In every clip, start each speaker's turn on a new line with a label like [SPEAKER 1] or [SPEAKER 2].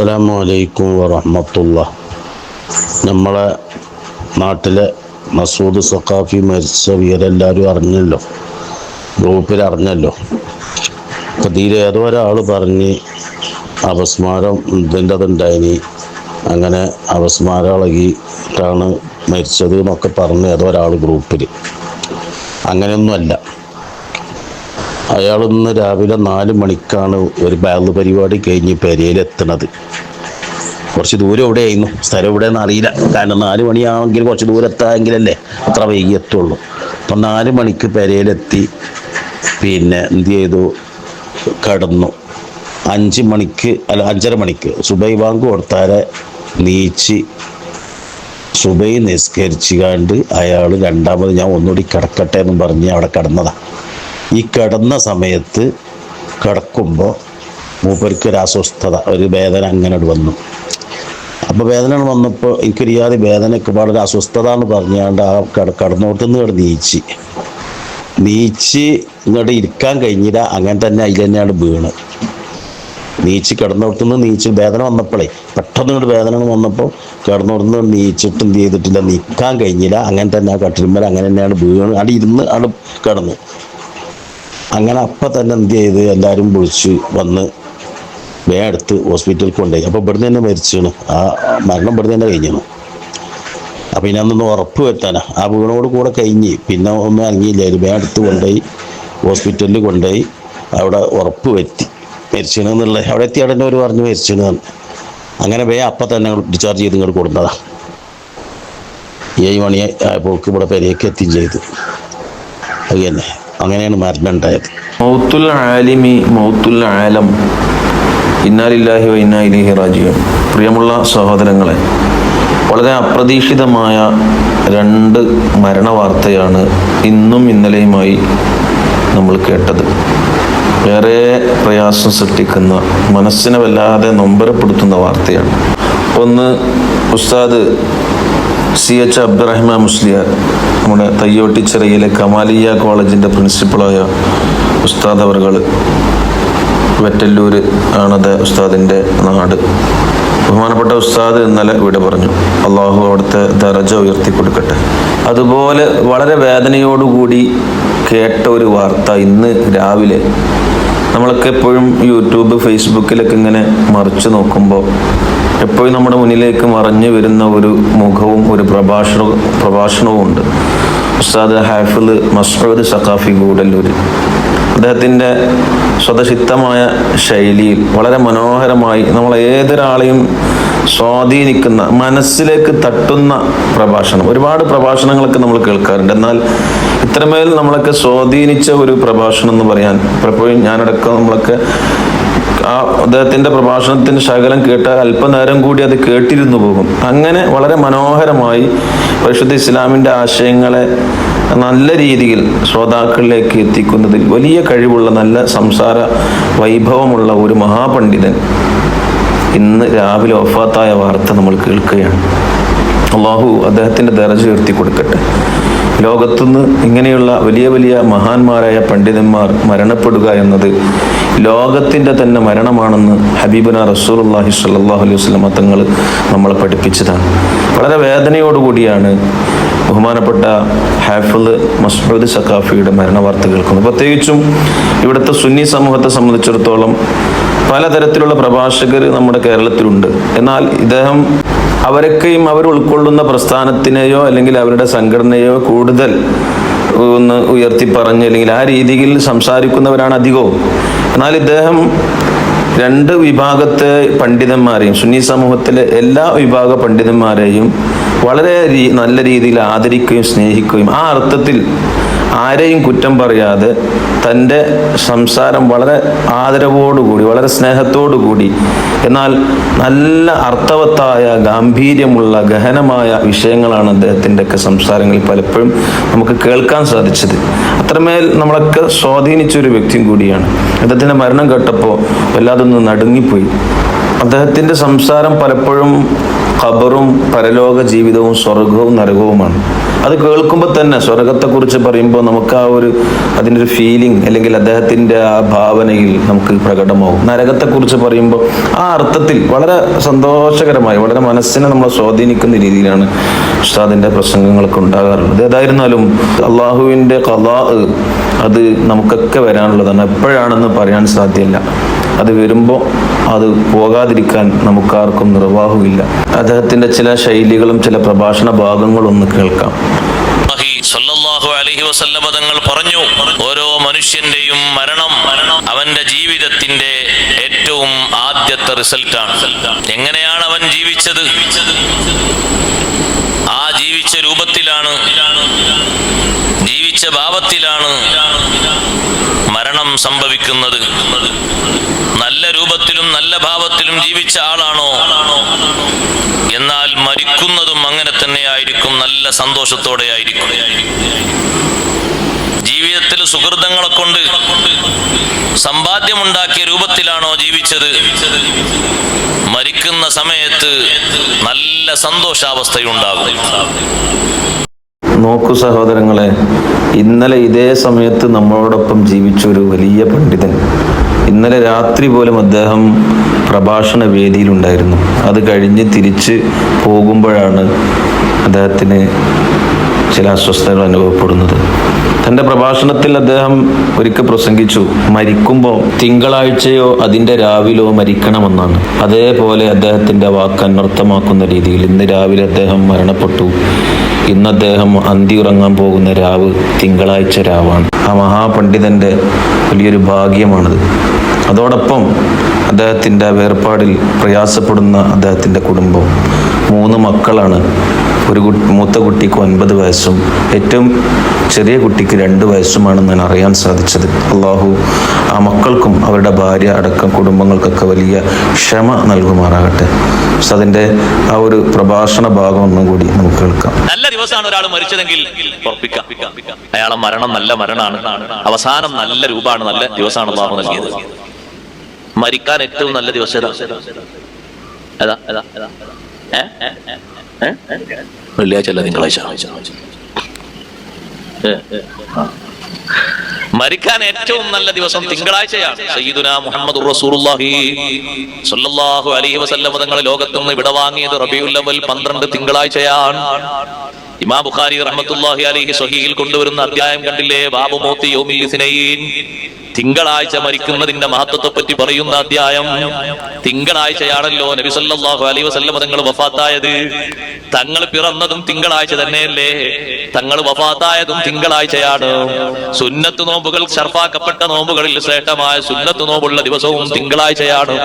[SPEAKER 1] അസ്സലാമു അലൈക്കും വറഹമത്തുള്ള. നമ്മളെ നാട്ടിലെ മസൂദ് സഖാഫി മരിച്ച വിവരെല്ലാവരും അറിഞ്ഞല്ലോ. ഗ്രൂപ്പിൽ അറിഞ്ഞല്ലോ. അപ്പം തീരെ ഏതോ ഒരാൾ പറഞ്ഞ് അപസ്മാരം ഇതിന്റെ അതുണ്ടായിനി അങ്ങനെ അപസ്മാരം ഇളകിയിട്ടാണ് മരിച്ചത് എന്നൊക്കെ പറഞ്ഞ് ഏതോ ഒരാൾ ഗ്രൂപ്പിൽ. അങ്ങനെയൊന്നുമല്ല. അയാൾ ഇന്ന് രാവിലെ നാല് മണിക്കാണ് ഒരു ബാഗ് പരിപാടി കഴിഞ്ഞ് പെരയിലെത്തണത്. കുറച്ച് ദൂരം എവിടെ ആയിരുന്നു സ്ഥലം എവിടെയെന്ന് അറിയില്ല. കാരണം നാല് മണിയാണെങ്കിൽ കുറച്ച് ദൂരം എത്താമെങ്കിലല്ലേ അത്ര വൈകി എത്തുള്ളൂ. അപ്പം നാല് മണിക്ക് പെരയിലെത്തി. പിന്നെ എന്ത് ചെയ്തു? കടന്നു. അഞ്ച് മണിക്ക് അല്ല അഞ്ചര മണിക്ക് സുബൈ ബാങ്ക് കൊടുത്താരെ നീച്ച് സുബൈ നിസ്കരിച്ചു കണ്ട് അയാൾ രണ്ടാമത് ഞാൻ ഒന്നുകൂടി കിടക്കട്ടെ എന്നും പറഞ്ഞ് അവിടെ കിടന്നതാണ് ഈ കിടന്ന സമയത്ത് കിടക്കുമ്പോൾ മൂപ്പർക്ക് ഒരു അസ്വസ്ഥത ഒരു വേദന അങ്ങനെ വന്നു. അപ്പോൾ വേദന വന്നപ്പോൾ എനിക്കൊരിയാതെ വേദനയ്ക്ക് വളരെ അസ്വസ്ഥത എന്ന് പറഞ്ഞാണ്ട് ആ കട കടന്നോട്ട് നിന്ന് ഇവിടെ നീച്ച്. നീച്ച് ഇങ്ങോട്ട് ഇരിക്കാൻ കഴിഞ്ഞില്ല അങ്ങനെ തന്നെ അതിൽ തന്നെയാണ് വീണ്. നീച്ച് കിടന്നോട്ടുനിന്ന് നീച്ച് വേദന വന്നപ്പോഴേ പെട്ടെന്ന് ഇങ്ങോട്ട് വേദന വന്നപ്പോൾ കിടന്നോട്ടുനിന്ന് നീച്ചിട്ട് എന്ത് ചെയ്തിട്ടില്ല നിൽക്കാൻ കഴിഞ്ഞില്ല അങ്ങനെ തന്നെ ആ കട്ടിലുമ്മൽ അങ്ങനെ തന്നെയാണ് വീണ് അവിടെ ഇരുന്ന് അവിടെ കിടന്നു. അങ്ങനെ അപ്പം തന്നെ എന്ത് ചെയ്ത് എല്ലാവരും വിളിച്ച് വന്ന് വേ എടുത്ത് ഹോസ്പിറ്റലിൽ കൊണ്ടുപോയി. അപ്പോൾ ഇവിടുന്ന് തന്നെ മരിച്ചാണ് ആ മരണം ഇവിടുന്ന് തന്നെ കഴിഞ്ഞു അപ്പോൾ ഇനി അന്നൊന്ന് ഉറപ്പ് വരുത്താനാ. ആ വീണോട് കൂടെ കഴിഞ്ഞ്. പിന്നെ ഒന്നും അനങ്ങിയില്ലായിരുന്നു വേ എടുത്ത് കൊണ്ടുപോയി ഹോസ്പിറ്റലിൽ കൊണ്ടുപോയി അവിടെ ഉറപ്പ് വരുത്തി. മരിച്ചണെന്നുള്ള അവിടെ എത്തി അവിടെ തന്നെ ഒരു പറഞ്ഞ് മരിച്ചണ് അങ്ങനെ വേ അപ്പം തന്നെ ഡിസ്ചാർജ് ചെയ്ത് ഇങ്ങോട്ട് കൊടുത്തതാണ് ഏഴ് മണി പോക്ക് ഇവിടെ പെരയൊക്കെ എത്തുകയും ചെയ്തു. അത് തന്നെ. അങ്ങനെയാണ് മരണം ഉണ്ടായത്
[SPEAKER 2] മൗത്തുൽ ആലിമി മൗത്തുൽ ആലം. ഇന്നാലില്ലാഹി വ ഇന്നാ ഇലൈഹി റാജിഊൻ. പ്രിയമുള്ള സഹോദരങ്ങളെ വളരെ അപ്രതീക്ഷിതമായ രണ്ട് മരണവാർത്തയാണ് ഇന്നും ഇന്നലെയുമായി നമ്മൾ കേട്ടത്. ഏറെ പ്രയാസം സൃഷ്ടിക്കുന്ന മനസ്സിനെ വല്ലാതെ നൊമ്പരപ്പെടുത്തുന്ന വാർത്തയാണ്. ഒന്ന് ഉസ്താദ് സി എച്ച് അബ്ദുറഹ്മാൻ മുസ്ലിയാർ നമ്മുടെ തയ്യോട്ടിച്ചിറയിലെ കമാലിയ കോളേജിന്റെ പ്രിൻസിപ്പളായ ഉസ്താദ് അവർകൾ വെറ്റല്ലൂർ ആണത് ഉസ്താദിന്റെ നാട്. ബഹുമാനപ്പെട്ട ഉസ്താദ് ഇന്നലെ വിട പറഞ്ഞു അള്ളാഹു അവിടുത്തെ ദറജ ഉയർത്തി കൊടുക്കട്ടെ. അതുപോലെ വളരെ വേദനയോടുകൂടി കേട്ട ഒരു വാർത്ത ഇന്ന് രാവിലെ നമ്മളൊക്കെ എപ്പോഴും യൂട്യൂബ് ഫേസ്ബുക്കിലൊക്കെ ഇങ്ങനെ മറിച്ച് നോക്കുമ്പോൾ എപ്പോഴും നമ്മുടെ മുന്നിലേക്ക് മറഞ്ഞു വരുന്ന ഒരു മുഖവും ഒരു പ്രഭാഷണ പ്രഭാഷണവും ഉണ്ട് ഉസ്താദ് ഹാഫിദ് മസ്റൂദ് സഖാഫി ഗൂഡല്ലൂർ. അദ്ദേഹത്തിന്റെ സ്വതസിദ്ധമായ ശൈലിയിൽ വളരെ മനോഹരമായി നമ്മൾ ഏതൊരാളെയും സ്വാധീനിക്കുന്ന മനസ്സിലേക്ക് തട്ടുന്ന പ്രഭാഷണം. ഒരുപാട് പ്രഭാഷണങ്ങളൊക്കെ നമ്മൾ കേൾക്കാറുണ്ട്. എന്നാൽ ഇത്രമേൽ നമ്മളൊക്കെ സ്വാധീനിച്ച ഒരു പ്രഭാഷണം എന്ന് പറയാൻ പലപ്പോഴും ഞാനടക്കം നമ്മളൊക്കെ ആ അദ്ദേഹത്തിന്റെ പ്രഭാഷണത്തിന് ശകലം കേട്ട അല്പനേരം കൂടി അത് കേട്ടിരുന്നു പോകും. അങ്ങനെ വളരെ മനോഹരമായി പരിശുദ്ധ ഇസ്ലാമിന്റെ ആശയങ്ങളെ നല്ല രീതിയിൽ ശ്രോതാക്കളിലേക്ക് എത്തിക്കുന്നതിൽ വലിയ കഴിവുള്ള നല്ല സംസാര വൈഭവമുള്ള ഒരു മഹാപണ്ഡിതൻ ഇന്ന് രാവിലെ ഒഫാത്തായ വാർത്ത നമ്മൾ കേൾക്കുകയാണ്. അള്ളാഹു അദ്ദേഹത്തിന്റെ ദരജ ഉയർത്തി കൊടുക്കട്ടെ. ലോകത്തുനിന്ന് ഇങ്ങനെയുള്ള വലിയ വലിയ മഹാന്മാരായ പണ്ഡിതന്മാർ മരണപ്പെടുക എന്നത് ലോകത്തിന്റെ തന്നെ മരണമാണെന്ന് ഹബീബന റസൂലുള്ളാഹി സ്വല്ലല്ലാഹു അലൈഹി വസല്ലം തങ്ങൾ നമ്മളെ പഠിപ്പിച്ചതാണ്. വളരെ വേദനയോടുകൂടിയാണ് ബഹുമാനപ്പെട്ട ഹാഫിദ് മസ്ഊദ് സഖാഫിയുടെ മരണ വാർത്ത കേൾക്കുന്നു പ്രത്യേകിച്ചും ഇവിടുത്തെ സുന്നി സമൂഹത്തെ സംബന്ധിച്ചിടത്തോളം പലതരത്തിലുള്ള പ്രഭാഷകർ നമ്മുടെ കേരളത്തിലുണ്ട്. എന്നാൽ ഇദ്ദേഹം അവരൊക്കെയും അവർ ഉൾക്കൊള്ളുന്ന പ്രസ്ഥാനത്തിനെയോ അല്ലെങ്കിൽ അവരുടെ സംഘടനയോ കൂടുതൽ ഒന്ന് ഉയർത്തി പറഞ്ഞ് അല്ലെങ്കിൽ ആ രീതിയിൽ സംസാരിക്കുന്നവരാണ് അധികവും. എന്നാൽ ഇദ്ദേഹം രണ്ട് വിഭാഗത്തെ പണ്ഡിതന്മാരെയും സുന്നി സമൂഹത്തിലെ എല്ലാ വിഭാഗ പണ്ഡിതന്മാരെയും വളരെ നല്ല രീതിയിൽ ആദരിക്കുകയും സ്നേഹിക്കുകയും ആ അർത്ഥത്തിൽ ആരെയും കുറ്റം പറയാതെ തന്റെ സംസാരം വളരെ ആദരവോടുകൂടി വളരെ സ്നേഹത്തോടുകൂടി എന്നാൽ നല്ല അർത്ഥവത്തായ ഗാംഭീര്യമുള്ള ഗഹനമായ വിഷയങ്ങളാണ് അദ്ദേഹത്തിന്റെ ഒക്കെ സംസാരങ്ങളിൽ പലപ്പോഴും നമുക്ക് കേൾക്കാൻ സാധിച്ചത്. അത്രമേൽ നമ്മളൊക്കെ സ്വാധീനിച്ചൊരു വ്യക്തിയും കൂടിയാണ്. അദ്ദേഹത്തിന്റെ മരണം കേട്ടപ്പോൾ വല്ലാതെ ഒന്ന് നടുങ്ങിപ്പോയി. അദ്ദേഹത്തിന്റെ സംസാരം പലപ്പോഴും ഖബറും പരലോക ജീവിതവും സ്വർഗവും നരകവുമാണ്. അത് കേൾക്കുമ്പോൾ തന്നെ സ്വർഗത്തെക്കുറിച്ച് പറയുമ്പോൾ നമുക്ക് ആ ഒരു അതിന്റെ ഒരു ഫീലിംഗ് അല്ലെങ്കിൽ അദ്ദേഹത്തിന്റെ ആ ഭാവനയിൽ നമുക്ക് പ്രകടമാവും. നരകത്തെക്കുറിച്ച് പറയുമ്പോൾ ആ അർത്ഥത്തിൽ വളരെ സന്തോഷകരമായി വളരെ മനസ്സിനെ നമ്മളെ സ്വാധീനിക്കുന്ന രീതിയിലാണ് ഉസ്താദിന്റെ പ്രസംഗങ്ങളൊക്കെ ഉണ്ടാകാറുള്ളത്. ഏതായിരുന്നാലും അള്ളാഹുവിന്റെ കലാ അത് നമുക്കൊക്കെ വരാനുള്ളതാണ്. എപ്പോഴാണെന്ന് പറയാൻ സാധ്യമല്ല അത് വരുമ്പോൾ അത് പോകാതിരിക്കാൻ നമുക്കാർക്കും നിർവാഹമില്ല അദ്ദേഹത്തിന്റെ ചില ശൈലികളും ചില പ്രഭാഷണ ഭാഗങ്ങളും ഒന്ന് കേൾക്കാം.
[SPEAKER 3] അലൈഹി വസല്ലമ തങ്ങൾ പറഞ്ഞു ഓരോ മനുഷ്യന്റെയും മരണം അവന്റെ ജീവിതത്തിന്റെ ഏറ്റവും ആദ്യത്തെ റിസൾട്ടാണ്. എങ്ങനെയാണ് അവൻ ജീവിച്ചത്? ആ ജീവിച്ച രൂപത്തിലാണ് ജീവിച്ച ഭാവത്തിലാണ് മരണം സംഭവിക്കുന്നത്. നല്ല രൂപത്തിലും നല്ല ഭാവത്തിലും ജീവിച്ച ആളാണോ? എന്നാൽ മരിക്കുന്നതും അങ്ങനെ തന്നെ ആയിരിക്കും നല്ല സന്തോഷത്തോടെ ആയിരിക്കും. ജീവിതത്തിൽ സുഹൃതങ്ങളെ കൊണ്ട് സമ്പാദ്യമുണ്ടാക്കിയ രൂപത്തിലാണോ ജീവിച്ചത്? മരിക്കുന്ന സമയത്ത് നല്ല സന്തോഷാവസ്ഥയുണ്ടാകും.
[SPEAKER 2] നോക്കൂ സഹോദരങ്ങളെ ഇന്നലെ ഇതേ സമയത്ത് നമ്മളോടൊപ്പം ജീവിച്ച ഒരു വലിയ പണ്ഡിതൻ. ഇന്നലെ രാത്രി പോലും അദ്ദേഹം പ്രഭാഷണ വേദിയിലുണ്ടായിരുന്നു. അത് കഴിഞ്ഞ് തിരിച്ച് പോകുമ്പോഴാണ് അദ്ദേഹത്തിന് ചില അസ്വസ്ഥതകൾ അനുഭവപ്പെടുന്നത്. തന്റെ പ്രഭാഷണത്തിൽ അദ്ദേഹം ഒരിക്കൽ പ്രസംഗിച്ചു മരിക്കുമ്പോൾ തിങ്കളാഴ്ചയോ അതിന്റെ രാവിലോ മരിക്കണമെന്നാണ്. അതേപോലെ അദ്ദേഹത്തിന്റെ വാക്ക് അനർത്ഥമാക്കുന്ന രീതിയിൽ ഇന്ന് രാവിലെ അദ്ദേഹം മരണപ്പെട്ടു. ഇന്ന് അദ്ദേഹം അന്തി ഉറങ്ങാൻ പോകുന്ന രാവ് തിങ്കളാഴ്ച രാവാണ്. ആ മഹാപണ്ഡിതന്റെ വലിയൊരു ഭാഗ്യമാണത്. അതോടൊപ്പം അദ്ദേഹത്തിന്റെ വേർപാടിൽ പ്രയാസപ്പെടുന്ന അദ്ദേഹത്തിന്റെ കുടുംബം. മൂന്ന് മക്കളാണ്. ഒരു മൂത്ത കുട്ടിക്ക് ഒൻപത് വയസ്സും ഏറ്റവും ചെറിയ കുട്ടിക്ക് രണ്ട് വയസ്സുമാണെന്ന് ഞാൻ അറിയാൻ സാധിച്ചത്. അള്ളാഹു ആ മക്കൾക്കും അവരുടെ ഭാര്യ അടക്കം കുടുംബങ്ങൾക്കൊക്കെ വലിയ ക്ഷമ നൽകുമാറാകട്ടെ. പക്ഷെ അതിന്റെ ആ ഒരു പ്രഭാഷണ ഭാഗം ഒന്നും കൂടി നമുക്ക് കേൾക്കാം.
[SPEAKER 3] നല്ല ദിവസമാണ് ഒരാൾ മരിച്ചതെങ്കിൽ അയാളെ മരണം നല്ല മരണമാണ്. അവസാനം നല്ല രൂപമാണ് നല്ല ദിവസമാണ് അള്ളാഹു നൽകിയത്. മരിക്കാൻ ഏറ്റവും നല്ല ദിവസം? വെള്ളിയാഴ്ച അല്ല തിങ്കളാഴ്ച. മരിക്കാൻ ഏറ്റവും നല്ല ദിവസം തിങ്കളാഴ്ചയാണ്. സയ്യിദുന മുഹമ്മദ് സ്വല്ലല്ലാഹു അലൈഹി വസല്ലം തങ്ങൾ ലോകത്തുനിന്ന് വിടവാങ്ങിയത് റബിയുല്ലവൽ പന്ത്രണ്ട് തിങ്കളാഴ്ചയാണ്. ഇമാം ബുഖാരി റഹ്മത്തുള്ളാഹി അലൈഹി സ്വഹീഹിൽ കൊണ്ടുവരുന്ന അധ്യായം കണ്ടില്ലേ? ബാബു മോത്തി യൗമിൽ തിങ്കളാഴ്ച മരിക്കുന്നതിന്റെ മഹത്വത്തെ പറ്റി പറയുന്ന അധ്യായം. തിങ്കളാഴ്ചയാണല്ലോ നബി സല്ലല്ലാഹു അലൈഹി വസല്ലം തങ്ങൾ വഫാത്തായത്. തങ്ങൾ പിറന്നതും തിങ്കളാഴ്ച തന്നെയല്ലേ? തങ്ങൾ വഫാത്തായതും തിങ്കളാഴ്ചയാണ്. സുന്നത്ത് നോമ്പുകൾ ശർഫാക്കപ്പെട്ട നോമ്പുകളിൽ ശ്രേഷ്ഠമായ സുന്നത്ത് നോമ്പുള്ള ദിവസവും തിങ്കളാഴ്ചയാണ്.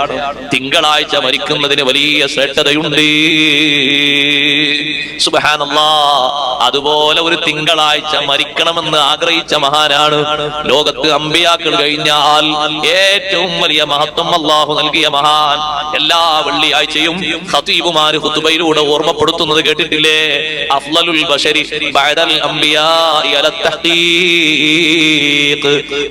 [SPEAKER 3] തിങ്കളാഴ്ച മരിക്കുന്നതിന് വലിയ ശ്രേഷ്ഠതയുണ്ട്. സുബഹാനല്ലാ. അതുപോലെ ഒരു തിങ്കളാഴ്ച മരിക്കണമെന്ന് ആഗ്രഹിച്ച മഹാനാണ്. ലോകത്ത് അമ്പിയാക്കൾ കഴിഞ്ഞാൽ ഏറ്റവും വലിയ മഹത്വം അള്ളാഹു നൽകിയ മഹാൻ എല്ലാ വെള്ളിയാഴ്ചയും ഖതീബുമാര് ഖുതുബയിലൂടെ ഓർമ്മപ്പെടുത്തുന്നത് കേട്ടിട്ടില്ലേ? അഫ്ലലുൽ ബഷരി ബൈഡൽ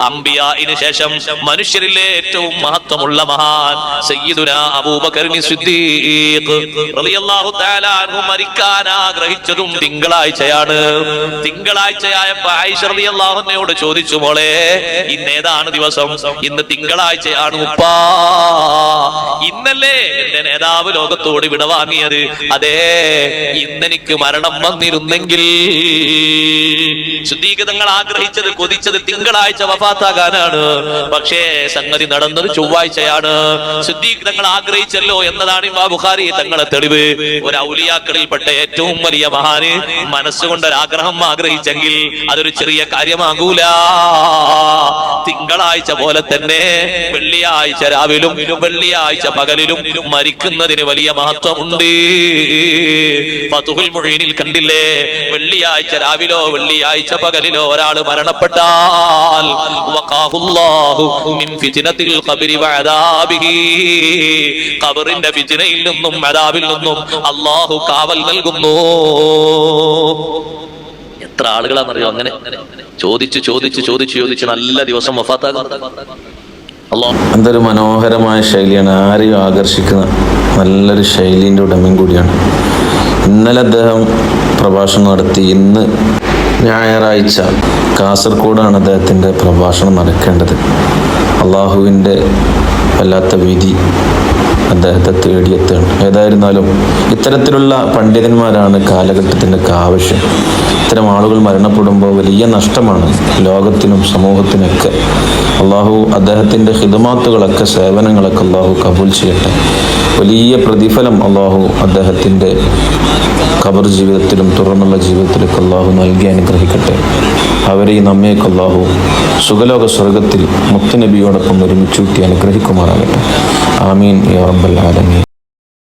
[SPEAKER 3] അംബിയാഇന് ശേഷം മനുഷ്യരിലെ ഏറ്റവും മഹത്വമുള്ള മഹാൻ സയ്യിദുനാ അബൂബക്കറിന് സിദ്ദീഖ്. റളിയല്ലാഹു തആല മരിക്കാൻ ആഗ്രഹിച്ചതും തിങ്കളാഴ്ചയാണ്. തിങ്കളാഴ്ചയായപ്പോ ആയിഷ റളിയല്ലാഹു അൻഹയോട് ചോദിച്ചു മോളെ ഇന്നേതാണ് ദിവസം? ഇന്ന് തിങ്കളാഴ്ചയാണ് ഉപ്പാ. ഇന്നല്ലേ എന്റെ നേതാവ് ലോകത്തോട് വിട വാങ്ങിയത്? അതെ ഇന്നെനിക്ക് മരണം വന്നിരുന്നെങ്കിൽ. ശുദ്ധീകൃതങ്ങൾ ആഗ്രഹിച്ചത് കൊതിച്ചത് തിങ്കളാഴ്ച വഫാത്താകാനാണ്. പക്ഷേ സംഗതി നടന്നത് ചൊവ്വാഴ്ചയാണ്. ശുദ്ധീകൃതങ്ങൾ ആഗ്രഹിച്ചല്ലോ എന്നതാണ് ഇമാ ബുഖാരി തങ്ങളെ തെളിവ്. ഒരു ഔലിയാക്കളിൽപ്പെട്ട ഏറ്റവും വലിയ മഹാന് മനസ്സുകൊണ്ട് ഒരാഗ്രഹം ആഗ്രഹം ആഗ്രഹിച്ചെങ്കിൽ അതൊരു ചെറിയ കാര്യമാകൂല. തിങ്കളാഴ്ച പോലെ തന്നെ വെള്ളിയാഴ്ച രാവിലും വെള്ളിയാഴ്ച പകലിലും മരിക്കുന്നതിന് വലിയ മഹത്വമുണ്ട്. ഫതുഹുൽ മുഴീനിൽ കണ്ടില്ലേ? വെള്ളിയാഴ്ച രാവിലോ വെള്ളിയാഴ്ച പകലിലോ ഒരാൾ മരണപ്പെട്ടാൽ ഖബറിന്റെ ഫിത്നയിൽ നിന്നും അതാവിൽ നിന്നും അള്ളാഹു കാവൽ നൽകുന്നു. എത്ര ആളുകളാണെന്നറിയോ? അങ്ങനെ ചോദിച്ചു ചോദിച്ചു ചോദിച്ചു ചോദിച്ചു നല്ല ദിവസം വഫാത്താകും.
[SPEAKER 2] എന്തൊരു മനോഹരമായ ശൈലിയാണ്. ആരെയും ആകർഷിക്കുന്ന നല്ലൊരു ശൈലിന്റെ ഉടമയും കൂടിയാണ്. ഇന്നലെ അദ്ദേഹം പ്രഭാഷണം നടത്തി. ഇന്ന് ഞായറാഴ്ച കാസർഗോഡാണ് അദ്ദേഹത്തിന്റെ പ്രഭാഷണം നടക്കേണ്ടത്. അള്ളാഹുവിന്റെ വല്ലാത്ത വിധി അദ്ദേഹത്തെ തേടിയെത്തുകയാണ്. ഏതായിരുന്നാലും ഇത്തരത്തിലുള്ള പണ്ഡിതന്മാരാണ് കാലഘട്ടത്തിന്റെ ആവശ്യം ഇത്തരം ആളുകൾ മരണപ്പെടുമ്പോൾ വലിയ നഷ്ടമാണ് ലോകത്തിനും സമൂഹത്തിനൊക്കെ. അള്ളാഹു അദ്ദേഹത്തിന്റെ ഹിതമാത്തുകളൊക്കെ സേവനങ്ങളൊക്കെ അള്ളാഹു കബൂൽ ചെയ്യട്ടെ. വലിയ പ്രതിഫലം അള്ളാഹു അദ്ദേഹത്തിന്റെ ഖബർ ജീവിതത്തിലും തുടർന്നുള്ള ജീവിതത്തിലൊക്കെ അള്ളാഹു നൽകി അനുഗ്രഹിക്കട്ടെ. അവരെയും നമ്മയൊക്കെ അള്ളാഹു സുഖലോക സ്വർഗത്തിൽ മുത്തനബിയോടൊപ്പം ഒരുമിച്ചൂട്ടി അനുഗ്രഹിക്കുമാറാകട്ടെ. ആമീൻ യാ റബ്ബൽ